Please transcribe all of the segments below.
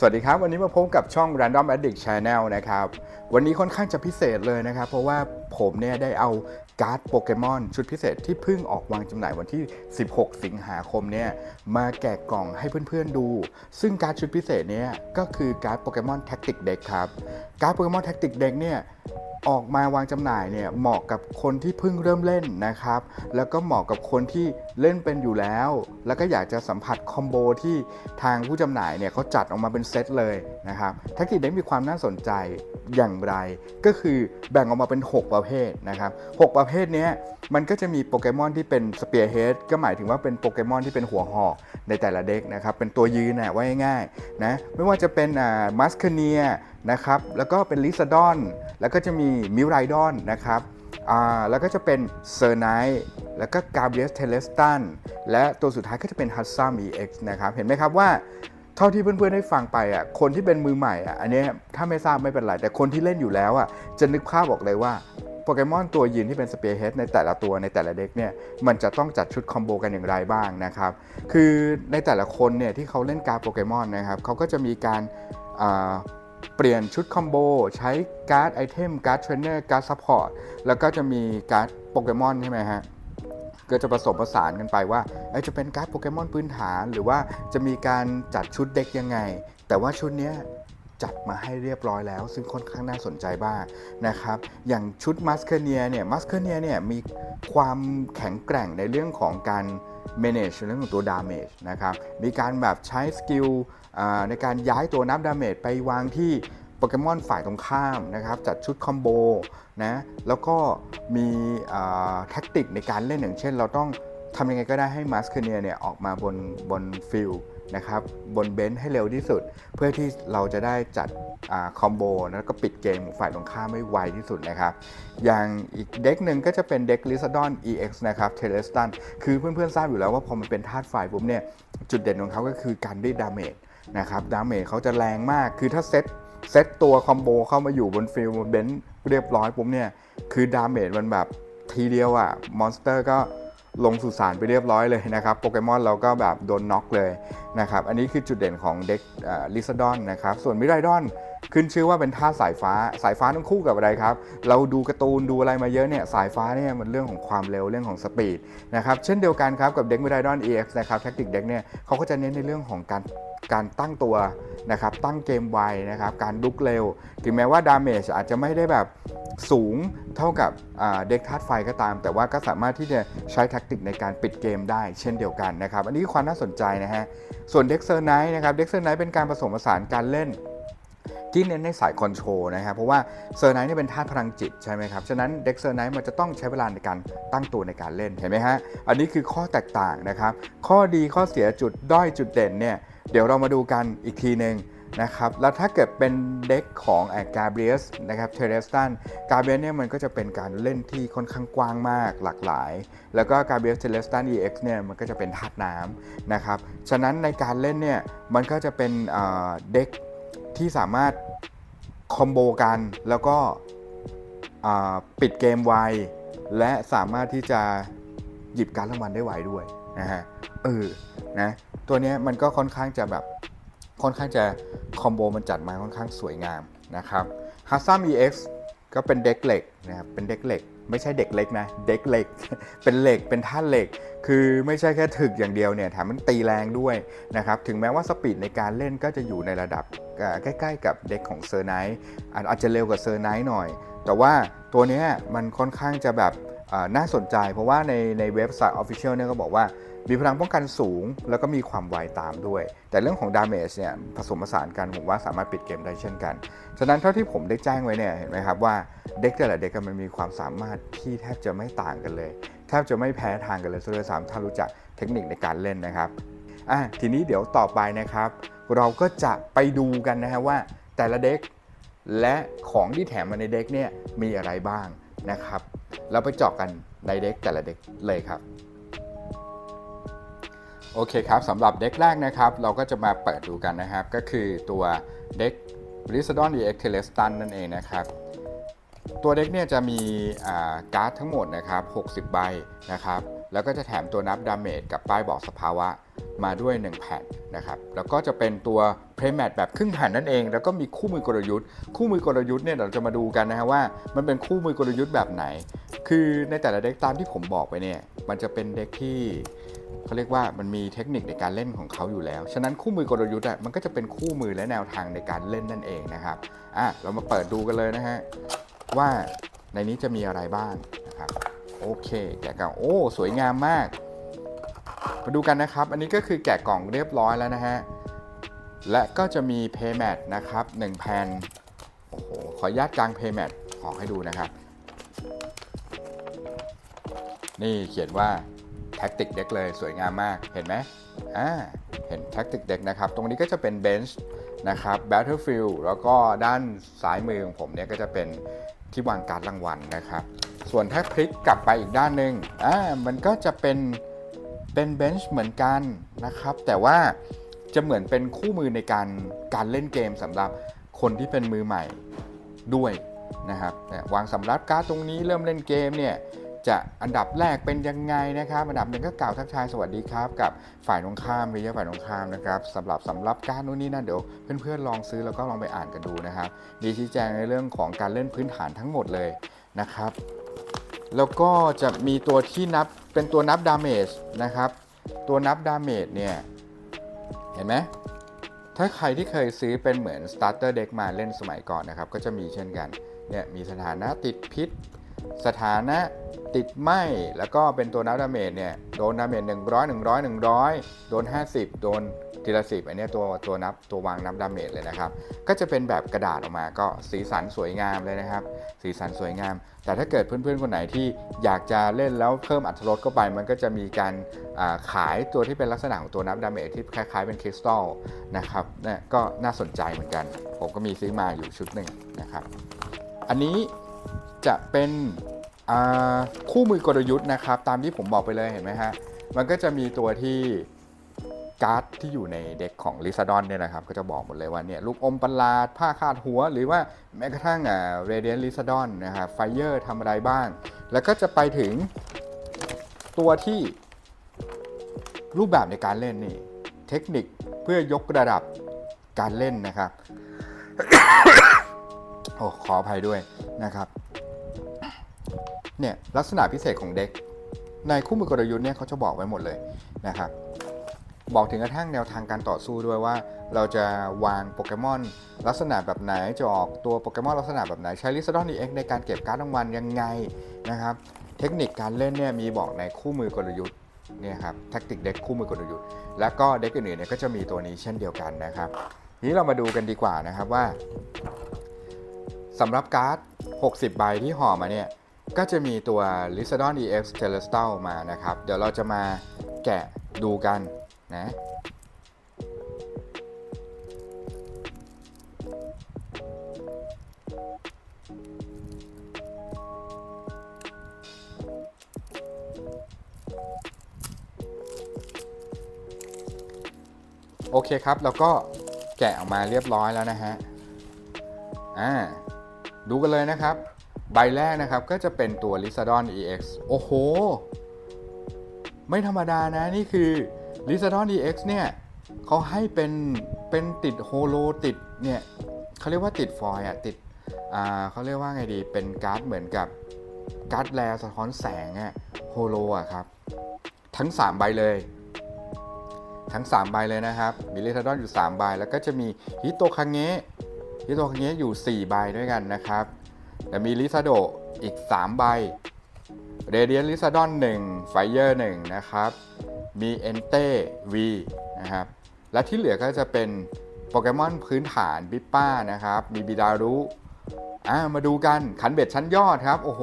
สวัสดีครับ วันนี้มาพบกับช่อง Random Addict Channel นะครับ วันนี้ค่อนข้างจะพิเศษเลยนะครับ เพราะว่าผมเนี่ยได้เอาการ์ดโปเกมอนชุดพิเศษที่เพิ่งออกวางจำหน่ายวันที่ 16 สิงหาคมเนี่ยมาแกะกล่องให้เพื่อนๆดู ซึ่งการ์ดชุดพิเศษเนี่ยก็คือการ์ดโปเกมอนแท็กติกเด็กครับ การ์ดโปเกมอนแท็กติกเด็กเนี่ย ออกมาวางจำหน่ายเนี่ยเหมาะกับคนที่เพิ่งเริ่มเล่นนะครับ แล้วก็เหมาะกับคนที่เล่นเป็นอยู่แล้ว แล้วก็อยากจะสัมผัสคอมโบที่ทางผู้จำหน่ายเนี่ยเขาจัดออกมาเป็นเซตเลยนะครับแท็กติกเด็กมีความน่าสนใจอย่างไร ก็คือแบ่งออกมาเป็น 6 ประเภทนะครับ 6 ประเภทเนี้ยมันก็จะมีโปเกมอนที่เป็นสเปียร์เฮดก็หมายถึงว่าเป็นโปเกมอนที่เป็นหัวหอกในแต่ละเด็กนะครับ เป็นตัวยืนน่ะว่าง่ายๆนะไม่ว่าจะเป็นอ่ามัสคเนียนะครับแล้วก็เป็นลิซาดอนแล้วก็จะมีมิวไรดอนนะครับแล้วก็จะเป็นเซอร์ไนท์แล้วก็กาเบรียสเทเลสตันและตัวสุดท้ายก็จะเป็นฮัตซัม EX นะครับเห็นไหมครับว่าเท่าที่เพื่อนๆได้ฟังไปอะ คนที่เป็นมือใหม่อะ อันเนี้ยถ้าไม่ทราบไม่เป็นไร แต่คนที่เล่นอยู่แล้วอะ จะนึกภาพออกเลยว่าโปเกมอนตัวยืนที่เป็นสเปียร์เฮดในแต่ละตัวในแต่ละเด็กเนี่ย มันจะต้องจัดชุดคอมโบกันอย่างไรบ้างนะครับ คือในแต่ละคนเนี่ยที่เขาเล่นการโปเกมอนนะครับเขาก็จะมีการ เปลี่ยนชุดคอมโบใช้การ์ดไอเทมการ์ดเทรนเนอร์การ์ดซัพพอร์ตแล้วก็จะมีการ์ดโปเกมอนใช่ไหมฮะก็จะผสมผสานกันไปว่าเอ้ยจะเป็นการ์ดโปเกมอนพื้นฐาน หรือว่าจะมีการจัดชุดเด็กยังไง แต่ว่าชุดนี้จัดมาให้เรียบร้อยแล้ว ซึ่งค่อนข้างน่าสนใจบ้างนะครับ อย่างชุดมัสเคเนียเนี่ยมัสเคเนียเนี่ยมีความแข็งแกร่งในเรื่องของการ manage เรื่องของตัว damage นะครับ มีการแบบใช้สกิล ในการย้ายตัวนับ damage ไปวางที่โปเกมอนฝ่ายตรงข้ามนะครับจัดชุดคอมโบนะแล้วก็มีแท็กติกในการเล่นอย่างเช่น เราต้องทำยังไงก็ได้ให้มัสเคเนียเนี่ยออกมาบนบนฟิลนะครับบนเบนซ์ให้เร็วที่สุด เพื่อที่เราจะได้จัดคอมโบแล้วก็ปิดเกมของฝ่ายตรงข้ามไม่ไวที่สุดนะครับ อย่างอีกเด็กหนึ่งก็จะเป็นเด็ก l ิซ a ดอน EX นะครับเทเลสตันคือเพื่อนๆทราบอยู่แล้วว่าพอมันเป็นธาตุไฟปุ๊บเนี่ยจุดเด่นของเขาก็คือการได้ดาเมจ นะครับดาเมจเขาจะแรงมากคือถ้าเซตเซตตัวคอมโบเข้ามาอยู่บนฟิลบนเบนซ์เรียบร้อยปุ๊บเนี่ย คือดาเมจมันแบบทีเดียวอะ่ะมอนสเตอร์ก็ลงสุสานไปเรียบร้อยเลยนะครับโปเกมอนเราก็แบบโดนน็อกเลยนะครับ อันนี้คือจุดเด่นของเด็กลิซดอนนะครับ ส่วนมิไรดอนขึ้นชื่อว่าเป็นท่าสายฟ้าสายฟ้าต้องคู่กับอะไรครับ เราดูการ์ตูนดูอะไรมาเยอะเนี่ยสายฟ้าเนี่ยมันเรื่องของความเร็วเรื่องของสปีดนะครับเช่นเดียวกันครับกับเด็กมิไรดอน EX นะครับแท็กติกเด็กเนี่ยเขาก็จะเน้นในเรื่องของการ การตั้งตัวนะครับตั้งเกมไวนะครับการลุกเร็ว ถึงแม้ว่าดาเมจอาจจะไม่ได้แบบสูงเท่ากับเด็กธาตุไฟก็ตาม แต่ว่าก็สามารถที่จะใช้แท็กติกในการปิดเกมได้เช่นเดียวกันนะครับ อันนี้ความน่าสนใจนะฮะ ส่วนเด็กเซอร์ไนท์นะครับเด็กเซอร์ไนท์เป็นการผสมผสานการเล่นที่เน้นในสายคอนโทรลนะครับเพราะว่าเซอร์ไนท์นี่เป็นธาตุพลังจิตใช่ไหมครับ ฉะนั้นเด็กเซอร์ไนท์มันจะต้องใช้เวลาในการตั้งตัวในการเล่นเห็นไหมฮะ อันนี้คือข้อแตกต่างนะครับ ข้อดีข้อเสียจุดด้อยจุดเด่นเนี่ย เดี๋ยวเรามาดูกันอีกทีหนึ่งนะครับแล้วถ้าเกิดเป็นเด็กของแอกาเบรียสนะครับเทเรสตันกาเบรียสเนี่ยมันก็จะเป็นการเล่นที่ค่อนข้างกว้างมากหลากหลาย แล้วก็กาเบรียสเทเรสตัน EX เนี่ยมันก็จะเป็นธาตุน้ำนะครับฉะนั้นในการเล่นเนี่ยมันก็จะเป็นเด็กที่สามารถคอมโบกันแล้วก็ปิดเกมไวและสามารถที่จะหยิบการรางวัลได้ไวด้วยนะฮะเออ นะตัวนี้มันก็ค่อนข้างจะแบบค่อนข้างจะคอมโบมันจัดมาค่อนข้างสวยงามนะครับ h a s a m EX ก็เป็นเด็กเหล็กนะครับเป็นเด็กเหล็ก ไม่ใช่เด็กเล็กนะเด็กเหล็ก เป็นเหล็กเป็นท่าตุเหล็ก คือไม่ใช่แค่ถึกอย่างเดียวเนี่ยแถมมันตีแรงด้วยนะครับถึงแม้ว่าสปีดในการเล่นก็จะอยู่ในระดับใกล้ๆ กับเด็กของเซอร์ไนท์อาจจะเร็วกว่าเซอร์ไนท์หน่อย แต่ว่าตัวนี้มันค่อนข้างจะแบบ น่าสนใจเพราะว่าในในเว็บไซต์ Official เนี่ยก็บอกว่ามีพลังป้องกันสูง แล้วก็มีความไวตามด้วย แต่เรื่องของดาเมจเนี่ยผสมผสานกันผมว่าสามารถปิดเกมได้เช่นกัน ฉะนั้นเท่าที่ผมได้แจ้งไว้เนี่ยเห็นไหมครับว่าเด็กแต่ละเด็กมันมีความสามารถที่แทบจะไม่ต่างกันเลย แทบจะไม่แพ้ทางกันเลยซะด้วยซ้ำถ้ารู้จักเทคนิคในการเล่นนะครับอะทีนี้เดี๋ยวต่อไปนะครับ เราก็จะไปดูกันนะฮะว่าแต่ละเด็กและของที่แถมมาในเด็กเนี่ยมีอะไรบ้าง นะครับ เราไปเจาะกันในเด็กแต่ละเด็กเลยครับ โอเคครับสำหรับเด็กแรกนะครับ เราก็จะมาเปิดดูกันนะครับ ก็คือตัวเด็ก r i s d o n EX t e l e s t a n นั่นเองนะครับ ตัวเด็กเนี่ยจะมีการ์ดทั้งหมดนะครับ 60 ใบนะครับ แล้วก็จะแถมตัวนับดาเมจกับป้ายบอกสภาวะ มาด้วย 1 แผ่นนะครับแล้วก็จะเป็นตัวเพลย์แมทแบบครึ่งแผ่นนั่นเอง แล้วก็มีคู่มือกลยุทธ์ คู่มือกลยุทธ์เนี่ยเราจะมาดูกันนะฮะว่า มันเป็นคู่มือกลยุทธ์แบบไหน คือในแต่ละเด็กตามที่ผมบอกไปเนี่ยมันจะเป็นเด็กที่เขาเรียกว่ามันมีเทคนิคในการเล่นของเขาอยู่แล้ว ฉะนั้นคู่มือกลยุทธ์อะมันก็จะเป็นคู่มือและแนวทางในการเล่นนั่นเองนะครับอะเรามาเปิดดูกันเลยนะฮะว่าในนี้จะมีอะไรบ้างนะครับโอเคแกะกล่องโอ้ สวยงามมาก มาดูกันนะครับ อันนี้ก็คือแกะกล่องเรียบร้อยแล้วนะฮะ และก็จะมี Paymat นะครับ1แผ่นโอ้โห ขออนุญาตกลาง Paymat ออกให้ดูนะครับ นี่เขียนว่า Tactic Deck เลยสวยงามมาก เห็นไหมอ่า เห็น Tactic Deck นะครับ ตรงนี้ก็จะเป็น Bench นะครับ Battlefield แล้วก็ด้านซ้ายมือของผมเนี่ยก็จะเป็นที่วางการ์ดรางวัลนะครับ ส่วนถ้าพลิกกลับไปอีกด้านหนึ่งอ่า มันก็จะเป็น เป็นเบนช์เหมือนกันนะครับ แต่ว่าจะเหมือนเป็นคู่มือในการการเล่นเกมสำหรับคนที่เป็นมือใหม่ด้วยนะครับวางสำรับการ์ดตรงนี้เริ่มเล่นเกมเนี่ยจะอันดับแรกเป็นยังไงนะครับ อันดับหนึ่งก็กล่าวทักทายสวัสดีครับ กับฝ่ายตรงข้ามวิทยาฝ่ายตรงข้ามนะครับสำหรับสำรับการ์ดนู่นนี่นั่นเดี๋ยวเพื่อนๆลองซื้อแล้วก็ลองไปอ่านกันดูนะครับดีชี้แจงในเรื่องของการเล่นพื้นฐานทั้งหมดเลยนะครับ แล้วก็จะมีตัวที่นับ เป็นตัวนับดาเมจนะครับ ตัวนับดาเมจเนี่ย เห็นไหมถ้าใครที่เคยซื้อเป็นเหมือน starter deck มาเล่นสมัยก่อนนะครับ ก็จะมีเช่นกัน เนี่ยมีสถานะติดพิษ สถานะติดไหมแล้วก็เป็นตัวนับดาเมจเนี่ย โดนดาเมจ100 100 100 โดน 50 โดน ทีละสิบอันนี้ตัวตัวนับตัววางนับดาเมจเลยนะครับ ก็จะเป็นแบบกระดาษออกมาก็สีสันสวยงามเลยนะครับ สีสันสวยงาม แต่ถ้าเกิดเพื่อนๆคนไหนที่อยากจะเล่นแล้วเพิ่มอัตรสเข้าไป มันก็จะมีการาขายตัวที่เป็นลักษณะของตัวนับดาเมจที่คล้ายๆเป็นคริสตัลนะครับเนี่ยก็น่าสนใจเหมือนกัน ผมก็มีซื้อมาอยู่ชุดหนึ่งนะครับ อันนี้จะเป็นคู่มือกลยุทธ์นะครับ ตามที่ผมบอกไปเลยเห็นไหมฮะมันก็จะมีตัวที่ การ์ดที่อยู่ในเด็กของลิซาดอนเนี่ยนะครับก็จะบอกหมดเลยว่าเนี่ยลูกอมประหลาด ผ้าคาดหัว หรือว่าแม้กระทั่งอ่าเรเดียนลิซาดอนนะครับไฟเยอร์ทำอะไรบ้าง แล้วก็จะไปถึงตัวที่รูปแบบในการเล่นนี่ เทคนิคเพื่อยกระดับการเล่นนะครับโอ้ขออภัยด้วยนะครับเนี่ยลักษณะพิเศษของเด็กในคู่มือกลยุทธ์เนี่ยเขาจะบอกไว้หมดเลยนะครับ บอกถึงกระทั่งแนวทางการต่อสู้ด้วยว่า เราจะวางโปเกมอนลักษณะแบบไหนจะออกตัวโปเกมอนลักษณะแบบไหนใช้ลิซ a ดอนดีเอ็กในการเก็บการ์ดรางวัลยังไงนะครับเทคนิคการเล่นเนี่ยมีบอกในคู่มือกลยุทธ์เนี่ยครับแท็กติกเด็กคู่มือกลยุทธ์แล้วก็เด็กอื่นๆเนี่ยก็จะมีตัวนี้เช่นเดียวกันนะครับทีนี้เรามาดูกันดีกว่านะครับว่าสำหรับการ์ด 60 ใบที่ห่อมาเนี่ยก็จะมีตัว l i s a d o n EX t e l e s t a l มานะครับ เดี๋ยวเราจะมาแกะดูกัน นะโอเคครับแล้วก็แกะออกมาเรียบร้อยแล้วนะฮะอ่าดูกันเลยนะครับ ใบแรกนะครับก็จะเป็นตัว l i s a d o n EX โอ้โห ไม่ธรรมดานะ นี่คือ l i s a d o n EX เนี่ยเขาให้เป็นเป็นติดโฮโลติดเนี่ยเขาเรียกว่าติดฟอยอะติดอ่าเขาเรียกว่าไงดีเป็นการ์ดเหมือนกับการ์ดแลสะท้อนแสงอะโฮโลอะครับ ทั้ง 3 ใบเลย ทั้ง 3 ใบเลยนะครับ มีลิซาดอนอยู่ 3 ใบ แล้วก็จะมีฮิโตคังเงะฮิโตคังเงะอยู่ 4 ใบด้วยกันนะครับแต่มีลิซาโดอีก 3 ใบเรเดียนลิซาดอน1ไฟเยอร์1นะครับ มีเอนเต้ V นะครับ และที่เหลือก็จะเป็นโปเกมอนพื้นฐานบิปป้านะครับ มีบิดารุอ่ามาดูกันขันเบ็ดชั้นยอดครับ โอ้โห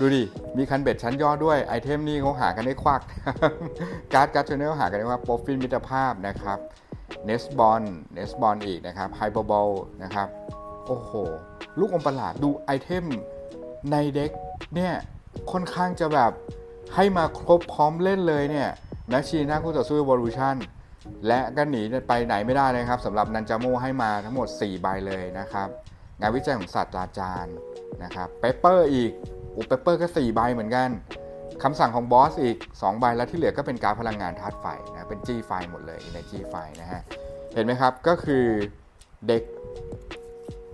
ดูดิ มีคันเบ็ดชั้นยอดด้วย ไอเทมนี่เขาหากันได้ควัก การ์ดการ์ดเทรนเนอร์หากันได้ว่าโปรฟินมิตรภาพนะครับเนสบอลเนสบอลอีกนะครับไฮเปอร์บอลนะครับ โอ้โห ลูกอมประหลาดดูไอเทมในเด็กเนี่ยค่อนข้างจะแบบ ให้มาครบพร้อมเล่นเลยเนี่ยแมชชีน่าคู่ต่อสู้ Evolution และก็หนีไปไหนไม่ได้เลยครับสำหรับนันจาโมให้มาทั้งหมด 4 ใบเลยนะครับ งานวิจัยของศาสตราจารย์นะครับเปเปอร์อีกอุปเปเปอร์ก็ 4 ใบเหมือนกันคำสั่งของบอสอีก 2 ใบแล้วที่เหลือก็เป็นการพลังงานธาตุไฟนะเป็นจี้ไฟหมดเลย energy ไฟนะฮะเห็นไหมครับก็คือเด็ก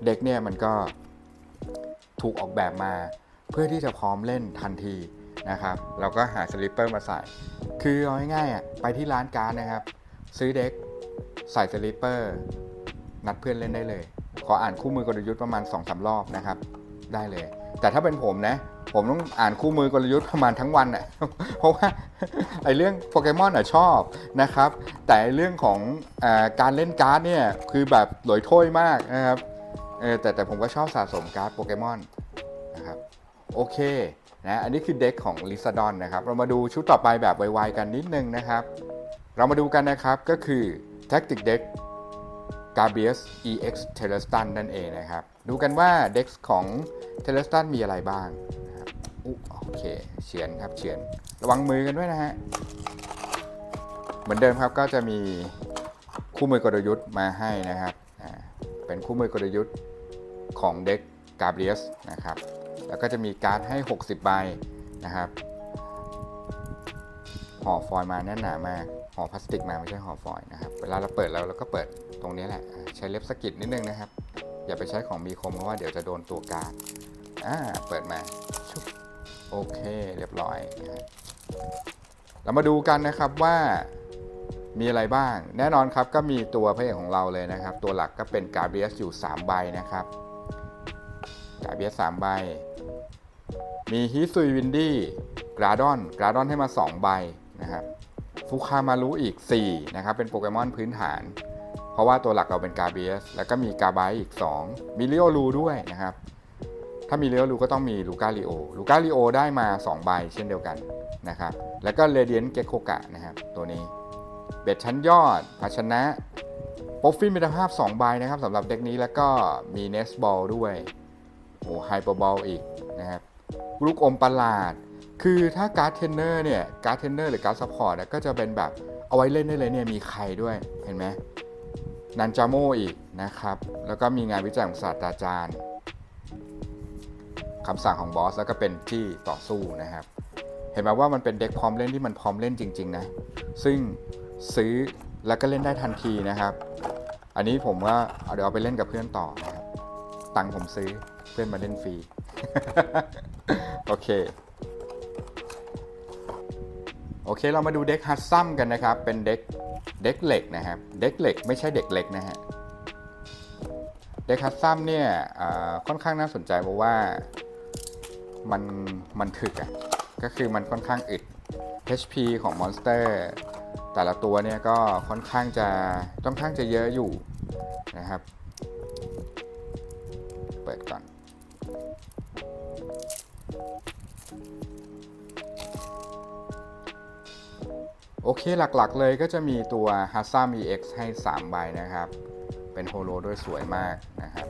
เด็กเนี่ยมันก็ถูกออกแบบมาเพื่อที่จะพร้อมเล่นทันที นะครับ เราก็หาสลิปเปอร์มาใส่ คือเอาง่ายๆอะไปที่ร้านการ์ดนะครับ ซื้อเด็กใส่สลิปเปอร์ นัดเพื่อนเล่นได้เลย ขออ่านคู่มือกลยุทธ์ประมาณ2อสารอบนะครับ ได้เลย แต่ถ้าเป็นผมนะ ผมต้องอ่านคู่มือกลยุทธ์ประมาณทั้งวันอะเพราะว่าไอเรื่องโปเกมอนอะชอบนะครับ แต่เรื่องของอการเล่นการ์ดเนี่ยคือแบบหลอยถ้วยมากนะครับแต่แต่ผมก็ชอบสะสมการ์ดโปเกมอนนะครับ โอเค นะอันนี้คือเด็กของลิซาดอนนะครับ เรามาดูชุดต่อไปแบบไวๆกันนิดนึงนะครับ เรามาดูกันนะครับก็คือ Tactic Deck g a b i u s EX t e l e s t a n นั่นเองนะครับ ดูกันว่าเด็กของ t e l e s t a n มีอะไรบ้างนะครับอุ๊โอเคเฉือนครับเฉือนระวังมือกันด้วยนะฮะ เหมือนเดิมครับก็จะมีคู่มือกลยุทธ์มาให้นะครับ เป็นคู่มือกลยุทธ์ของเด็กกาเบรียสนะครับ แล้วก็จะมีการ์ดให้ 60 ใบนะครับห่อฟอยล์มาแน่นหนามากห่อพลาสติกมาไม่ใช่ห่อฟอยล์นะครับเวลาเราเปิดแล้วเราก็เปิดตรงนี้แหละ ใช้เล็บสกิดนิดนึงนะครับ อย่าไปใช้ของมีคมเพราะว่าเดี๋ยวจะโดนตัวการ์ดอ่าเปิดมาชุบโอเคเรียบร้อยนะฮะเรามาดูกันนะครับว่ามีอะไรบ้าง แน่นอนครับก็มีตัวพระเอกของเราเลยนะครับ ตัวหลักก็เป็นกาเบียสอยู่ 3 ใบนะครับกาเบียส3ใบ มีฮิซุยวินดี้กราดอนกราดอนให้มา 2 ใบนะครับฟูคามารุอีก 4 นะครับ เป็นโปเกมอนพื้นฐาน เพราะว่าตัวหลักเราเป็นกาเบียส แล้วก็มีกาไบอีก 2 มีลิโอลูด้วยนะครับ ถ้ามีลิโอลูก็ต้องมีลูกาลิโอ ลูกาลิโอได้มา 2 ใบเช่นเดียวกันนะครับ แล้วก็เรเดียนเกโคกะนะครับ ตัวนี้ เบ็ดชั้นยอด ภาชนะป๊อฟฟินมิตภาพ 2 ใบนะครับสำหรับเด็กนี้แล้วก็มีเนสบอลด้วยโอ้ไฮเปอร์บอลอีกนะครับ ลูกอมประหลาด คือถ้าการ์ดเทนเนอร์เนี่ยการ์ดเทนเนอร์หรือการ์ดซัพพอร์ตก็จะเป็นแบบเอาไว้เล่นได้เลยเนี่ยมีใครด้วยเห็นไหมนันจาโมอีกนะครับ แล้วก็มีงานวิจัยของศาสตราจารย์คำสั่งของบอสแล้วก็เป็นที่ต่อสู้นะครับ เห็นไหมว่ามันเป็นเด็กพร้อมเล่นที่มันพร้อมเล่นจริง ๆ นะ ซึ่งซื้อแล้วก็เล่นได้ทันทีนะครับ อันนี้ผมว่าเอาเดี๋ยวเอาไปเล่นกับเพื่อนต่อนะครับ ตังค์ผมซื้อ เพื่อนมาเล่นฟรี โอเค โอเคเรามาดูเด็กฮัตซัมกันนะครับ เป็นเด็กเด็กเหล็กนะครับ เด็กเหล็กไม่ใช่เด็กเล็กนะฮะ เด็กฮัตซัมเนี่ยอ่าค่อนข้างน่าสนใจเพราะว่ามันมันถึกอะ่ะ ก็คือมันค่อนข้างอึด HP ของมอนสเตอร์แต่ละตัวเนี่ยก็ค่อนข้างจะค่อนข้างจะเยอะอยู่นะครับ โอเคหลักๆเลยก็จะมีตัว h a s a m EX ให้3ใบนะครับ เป็นโฮโลด้วยสวยมากนะครับ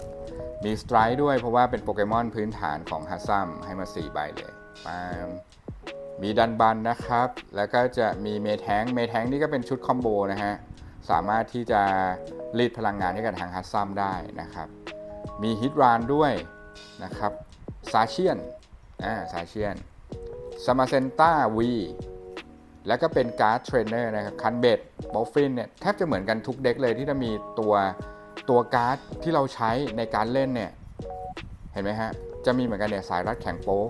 มีสไตร์ด้วยเพราะว่าเป็นโปเกมอนพื้นฐานของ h a s a m ให้มา 4 ใบเลยปามมีดันบันนะครับ แล้วก็จะมีเมแทงเมแทงนี่ก็เป็นชุดคอมโบนะฮะ สามารถที่จะรีดพลังงานให้กับทางฮัตซัมได้นะครับ มีฮิตรานด้วยนะครับซาเชียนอ่าซาเชียนสมาเซนต้าวี แล้วก็เป็นการ์ดเทรนเนอร์นะครับคันเบดบอฟฟินเนี่ยแทบจะเหมือนกันทุกเด็กเลยที่จะมีตัวตัวการ์ดที่เราใช้ในการเล่นเนี่ยเห็นไหมฮะจะมีเหมือนกันเนี่ยสายรัดแข็งโป๊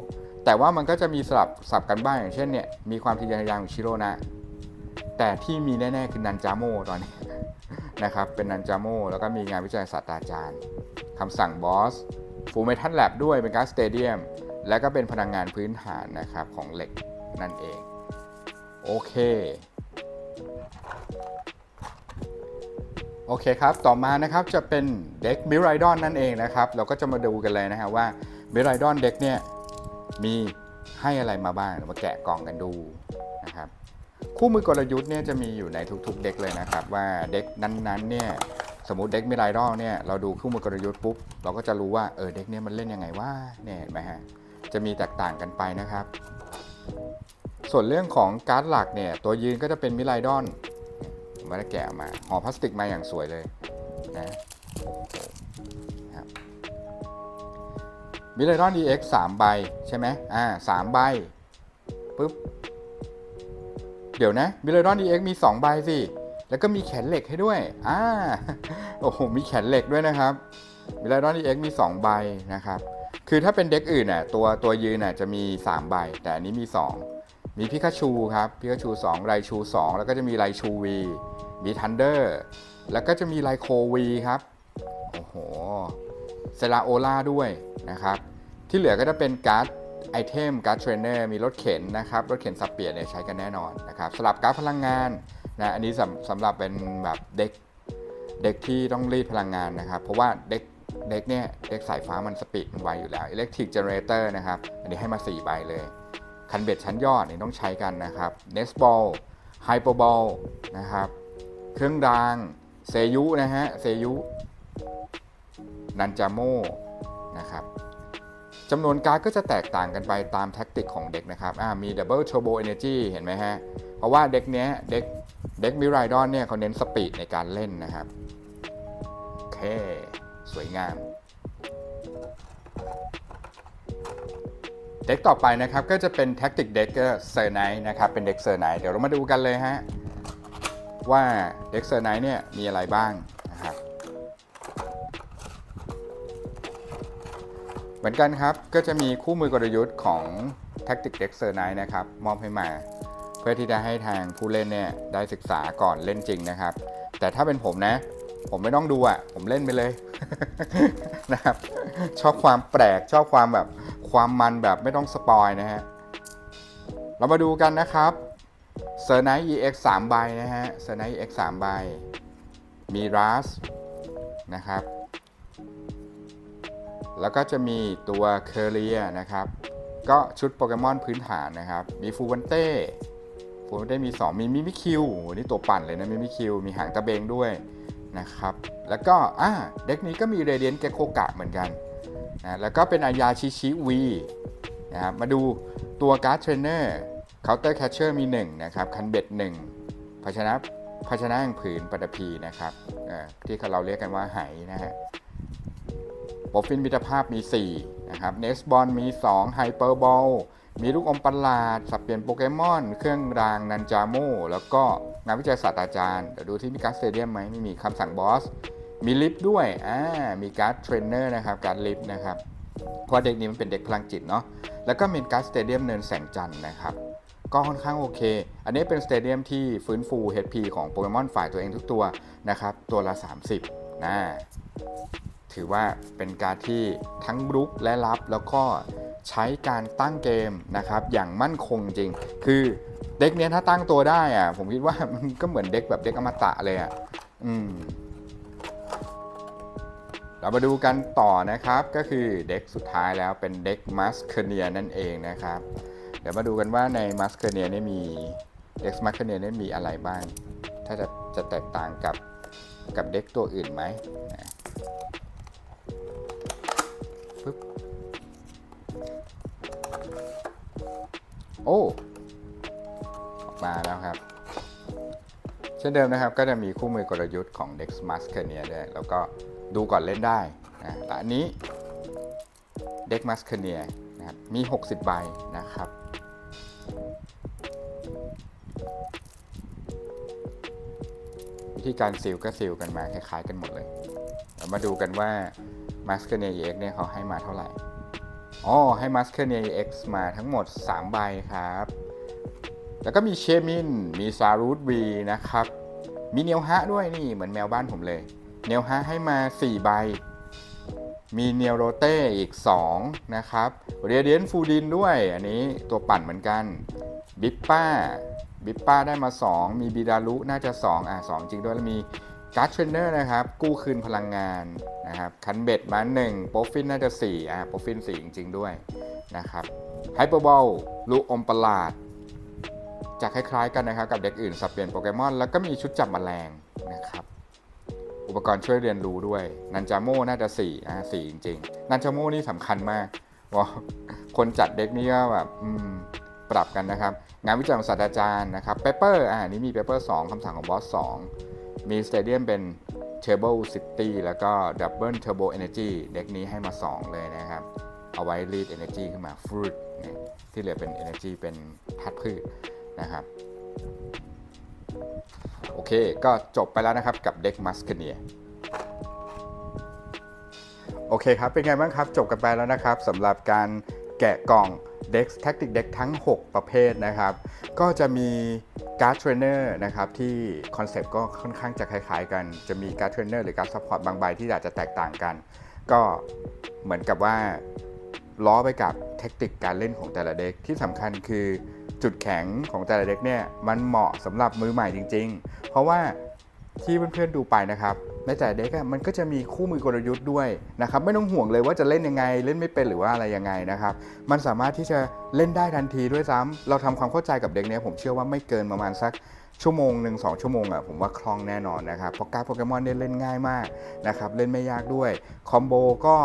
แต่ว่ามันก็จะมีสลับสับกันบ้างอย่างเช่นเนี่ยมีความทะเยอทะยานของชิโร่นะ แต่ที่มีแน่ๆคือนันจาโมตอนนี้นะครับเป็นนันจาโมแล้วก็มีงานวิจัยศาสตราจารย์คำสั่งบอสฟูเมทัลแลบด้วยเป็นการสเตเดียมและก็เป็นพลังงานพื้นฐานนะครับของเหล็กนั่นเอง โอเค โอเคครับ ต่อมานะครับจะเป็นเด็กมิไรดอนนั่นเองนะครับ เราก็จะมาดูกันเลยนะฮะว่ามิไรดอนเด็กเนี่ยมีให้อะไรมาบ้างมาแกะกล่องกันดูนะครับ คู่มือกลยุทธ์เนี่ยจะมีอยู่ในทุกๆเด็กเลยนะครับ ว่าเด็กนั้นๆเนี่ยสมมติเด็กมิไรดอลเนี่ยเราดูคู่มือกลยุทธ์ปุ๊บเราก็จะรู้ว่าเออเด็กเนี่ยมันเล่นยังไงว่าเนี่ยเห็นไหมฮะจะมีแตกต่างกันไปนะครับ ส่วนเรื่องของการ์ดหลักเนี่ย ตัวยืนก็จะเป็นมิไรดอนมไม่ได้แกะมาห่อพลาสติกมาอย่างสวยเลยนะครับมิเลรอน EX 3 ใบใช่ไหมอ่าสามใบปุ๊บ เดี๋ยวนะมิเลรอน EX มี 2 ใบสิ แล้วก็มีแขนเหล็กให้ด้วยอ่าโอ้โห มีแขนเหล็กด้วยนะครับมิเลรอน EX มี 2 ใบนะครับคือถ้าเป็นเด็กอื่นน่ะตัวตัวยืนน่ะจะมี 3 ใบ แต่อันนี้มี 2 มีพิกาชูครับพิกาชู2ไรชู 2 แล้วก็จะมีไรชูวีมีทันเดอร์แล้วก็จะมีไลโควีครับโอ้โหเซราโอล่าด้วยนะครับ ที่เหลือก็จะเป็นการ์ดไอเทมการ์ดเทรนเนอร์มีรถเข็นนะครับรถเข็นสับเปลี่ยนเนี่ยใช้กันแน่นอนนะครับสลับการ์ดพลังงานนะอันนี้สำสำหรับเป็นแบบเด็กเด็กที่ต้องรีดพลังงานนะครับ เพราะว่าเด็กเด็กเนี่ยเด็กสายฟ้ามันสปีดมันไวอยู่แล้วอิเล็กทริกเจเนเรเตอร์นะครับ อันนี้ให้มา 4 ใบเลย คันเบ็ดชั้นยอดนี่ต้องใช้กันนะครับเนสบอลไฮเปอร์บอลนะครับ เครื่องราง เซยุนะฮะ เซยุ นันจาโมนะครับจำนวนการ์ดก็จะแตกต่างกันไปตามแท็กติกของเด็กนะครับมี Double Turbo Energy เห็นไหมฮะ เพราะว่าเด็กเนี้ยเด็กเด็กมิไรดอนเนี่ยเขาเน้นสปีดในการเล่นนะครับ โอเค สวยงาม ด็กต่อไปนะครับก็จะเป็น Tactic Deck ก็เซอร์ไนนะครับเป็นเด็กเซอร์ไนเดี๋ยวเรามาดูกันเลยฮะว่าเด็กเซอร์ไนเนี่ยมีอะไรบ้างนะครับเหมือนกันครับก็จะมีคู่มือกลยุทธ์ของ Tactic Deck s e r n i g h t นะครับมอบให้มา เพื่อที่จะให้ทางผู้เล่นเนี่ยได้ศึกษาก่อนเล่นจริงนะครับ แต่ถ้าเป็นผมนะผมไม่ต้องดูอะ ผมเล่นไปเลยนะครับ ชอบความแปลกชอบความแบบ ความมันแบบไม่ต้องสปอยนะฮะ เรามาดูกันนะครับ s e r n i g h t EX 3 ใบนะฮะ s e r n i g h t EX 3 ใบ มี RAS นะครับ แล้วก็จะมีตัวเคอรียนะครับ ก็ชุดโปเกมอนพื้นฐานนะครับ มีฟูวันเต้ฟูวันเต้มี 2 มีมิมิคิวนี่ตัวปั่นเลยนะมิมิคิว มีหางตะเบงด้วยนะครับ แล้วก็อ่าเด็กนี้ก็มีเรเดียนเกโคกะเหมือนกัน นะแล้วก็เป็นอายาชิชิวีนะครับมาดูตัวการ์ดเทรนเนอร์เคาน์เตอร์แคชเชอร์มี1นะครับคันเบ็ด1ภาชนะภาชนะแห่งผืนปฐพีนะครับที่เราเรียกกันว่าไหนะฮะโปรฟินมิตรภาพมี4นะครับเนสบอลมี2ไฮเปอร์บอลมีลูกอมประหลาด สับเปลี่ยนโปเกมอน เครื่องรางนันจาโมแล้วก็งานวิจัยศาสตราจารย์เดี๋ยวดูที่มีการ์ดสเตเดียมไหมไม่มีคำสั่งบอส มีลิฟต์ด้วยอ่ามีการ์ดเทรนเนอร์นะครับ การลิฟต์นะครับ เพราะเด็กนี้มันเป็นเด็กพลังจิตเนาะ แล้วก็มีการ์ดสเตเดียมเนินแสงจันทร์นะครับ ก็ค่อนข้างโอเค อันนี้เป็นสเตเดียมที่ฟื้นฟู HP ของโปเกมอนฝ่ายตัวเองทุกตัวนะครับ ตัวละ 30นะถือว่าเป็นการที่ทั้งรุกและรับแล้วก็ใช้การตั้งเกมนะครับอย่างมั่นคงจริง คือเด็กเนี้ยถ้าตั้งตัวได้อะผมคิดว่ามันก็เหมือนเด็กแบบเด็กอมตะเลยอะอืม เรามาดูกันต่อนะครับก็คือเด็กสุดท้ายแล้วเป็นเด็กมัสเคเนียนั่นเองนะครับ เดี๋ยวมาดูกันว่าในมัสเคเนียนี่มีเด็กมัสเคเนียนี่มีอะไรบ้าง ถ้าจะจะแตกต่างกับกับเด็กตัวอื่นไหมนะปึ๊บโอ้ออกมาแล้วครับ เช่นเดิมนะครับก็จะมีคู่มือกลยุทธ์ของ Dex m a s k e r n i a ด้วยแล้วก็ ดูก่อนเล่นได้นะแต่อันนี้ Dex m a s k e r n i a นะครับมี 60 ใบนะครับ วิธีการซิลก็ซิลกันมาคล้ายๆกันหมดเลยเรามาดูกันว่า m a s k e r n i a EX เนี่ยเขาให้มาเท่าไหร่อ๋อให้ m a s k e r n i a EX มาทั้งหมด 3 ใบครับ แล้วก็มีเชมิน มีซารูดวีนะครับ มีเนียวฮะด้วยนี่เหมือนแมวบ้านผมเลย เนียวฮะให้มา 4 ใบ มีเนียวโรเต้อีก 2 นะครับเรเดียนฟูดินด้วย อันนี้ตัวปั่นเหมือนกันบิปป้าบิปป้าได้มา 2 มีบิดารุน่าจะ 2 อะ 2 จริงด้วย แล้วมีการ์ดเทรนเนอร์นะครับ กู้คืนพลังงานนะครับคันเบ็ดมา1โปรฟินน่าจะ 4 อะโปรฟิน4จริง ๆ ด้วยนะครับไฮเปอร์บอลลูกอมประหลาดจะคล้ายๆกันนะครับกับเด็กอื่นสับเปลี่ยนโปเกมอน แล้วก็มีชุดจับแมลงนะครับ อุปกรณ์ช่วยเรียนรู้ด้วยนันจาโม่น่าจะ4อะ4จริงๆนันจาโม่นี่สำคัญมากว่าคนจัดเด็กนี่ก็แบบปรับกันนะครับ งานวิจัยของศาสตราจารย์นะครับเปเปอร์อ่านี่มีเปเปอร์2คำสั่งของบอส2มีสเตเดียมเป็น Table City แล้วก็ Double Turbo Energy เด็กนี้ให้มา 2 เลยนะครับ เอาไว้ read energy ขึ้นมาฟรุตเนี่ยที่เหลือเป็น energy เป็นธาตุพืชนะครับ โอเค ก็จบไปแล้วนะครับกับเด็กมัสคเนียโอเคครับ เป็นไงบ้างครับ จบกันไปแล้วนะครับสำหรับการแกะกล่อง Dex Tactic Deck ทั้ง 6 ประเภทนะครับ ก็จะมีการ์ดเทรนเนอร์นะครับที่คอนเซปต์ก็ค่อนข้างจะคล้ายๆ กัน จะมีการ์ดเทรนเนอร์หรือการ์ดซัพพอร์ตบางใบที่อาจจะแตกต่างกัน ก็เหมือนกับว่าล้อไปกับเทคนิคการเล่นของแต่ละเด็กที่สำคัญคือ จุดแข็งของแต่ละเด็กเนี่ยมันเหมาะสำหรับมือใหม่จริง ๆ เพราะว่าที่เพื่อนๆดูไปนะครับในแต่ละเด็กมันก็จะมีคู่มือกลยุทธ์ด้วยนะครับไม่ต้องห่วงเลยว่าจะเล่นยังไง เล่นไม่เป็นหรือว่าอะไรยังไงนะครับมันสามารถที่จะเล่นได้ทันทีด้วยซ้ำเราทำความเข้าใจกับเด็กเนี้ยผมเชื่อว่าไม่เกินประมาณสักชั่วโมงหนึ่งสองชั่วโมงอะผมว่าคล่องแน่นอนนะครับเพราะการโปเกมอนเนี่ยเล่นง่ายมากนะครับเล่นไม่ยากด้วยคอมโบก็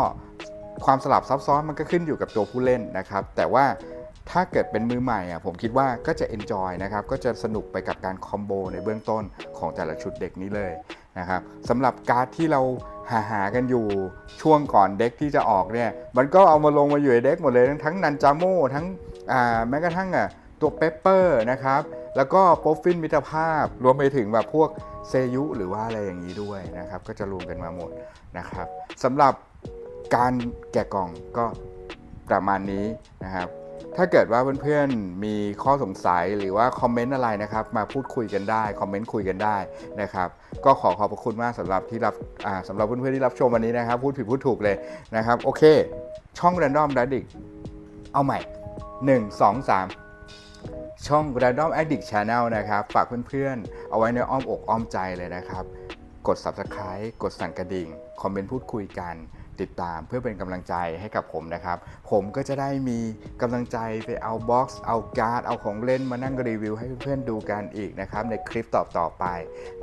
ความสลับซับซ้อนมันก็ขึ้นอยู่กับตัวผู้เล่นนะครับแต่ว่า ถ้าเกิดเป็นมือใหม่อะผมคิดว่าก็จะ enjoy นะครับ ก็จะสนุกไปกับการคอมโบในเบื้องต้นของแต่ละชุดเด็กนี้เลยนะครับสำหรับการ์ดที่เราหาหากันอยู่ช่วงก่อนเด็กที่จะออกเนี่ย มันก็เอามาลงมาอยู่ในเด็กหมดเลย ทั้งนันจาโมทั้งอ่าแม้กระทั่งอะตัวเปปเปอร์นะครับ แล้วก็โปฟินมิตรภาพ รวมไปถึงแบบพวกเซยุหรือว่าอะไรอย่างนี้ด้วยนะครับ ก็จะรวมกันมาหมดนะครับสำหรับการแกะกล่องก็ประมาณนี้นะครับ ถ้าเกิดว่าเพื่อนๆมีข้อสงสัยหรือว่าคอมเมนต์อะไรนะครับ มาพูดคุยกันได้คอมเมนต์คุยกันได้นะครับ ก็ขอขอบพระคุณมากสำหรับที่รับสำหรับเพื่อนๆที่รับชมวันนี้นะครับ พูดผิดพูดถูกเลยนะครับ โอเค ช่อง Random Addict เอาใหม่ 1 2 3ช่อง Random Addict Channel นะครับ ฝากเพื่อนๆ เอาไว้ในอ้อมอกอ้อมใจเลยนะครับ กด Subscribe กดสั่นกระดิ่ง คอมเมนต์พูดคุยกัน ติดตามเพื่อเป็นกำลังใจให้กับผมนะครับ ผมก็จะได้มีกำลังใจไปเอาบ็อกซ์เอาการ์ด เอาของเล่นมานั่งรีวิวให้เพื่อนๆดูกันอีกนะครับ ในคลิปต่อๆไป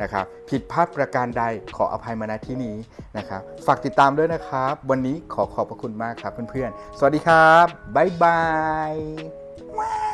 นะครับ ผิดพลาดประการใดขออภัยมาณที่นี้นะครับ ฝากติดตามด้วยนะครับ วันนี้ขอขอบพระคุณมากครับเพื่อนๆ สวัสดีครับบ๊ายบาย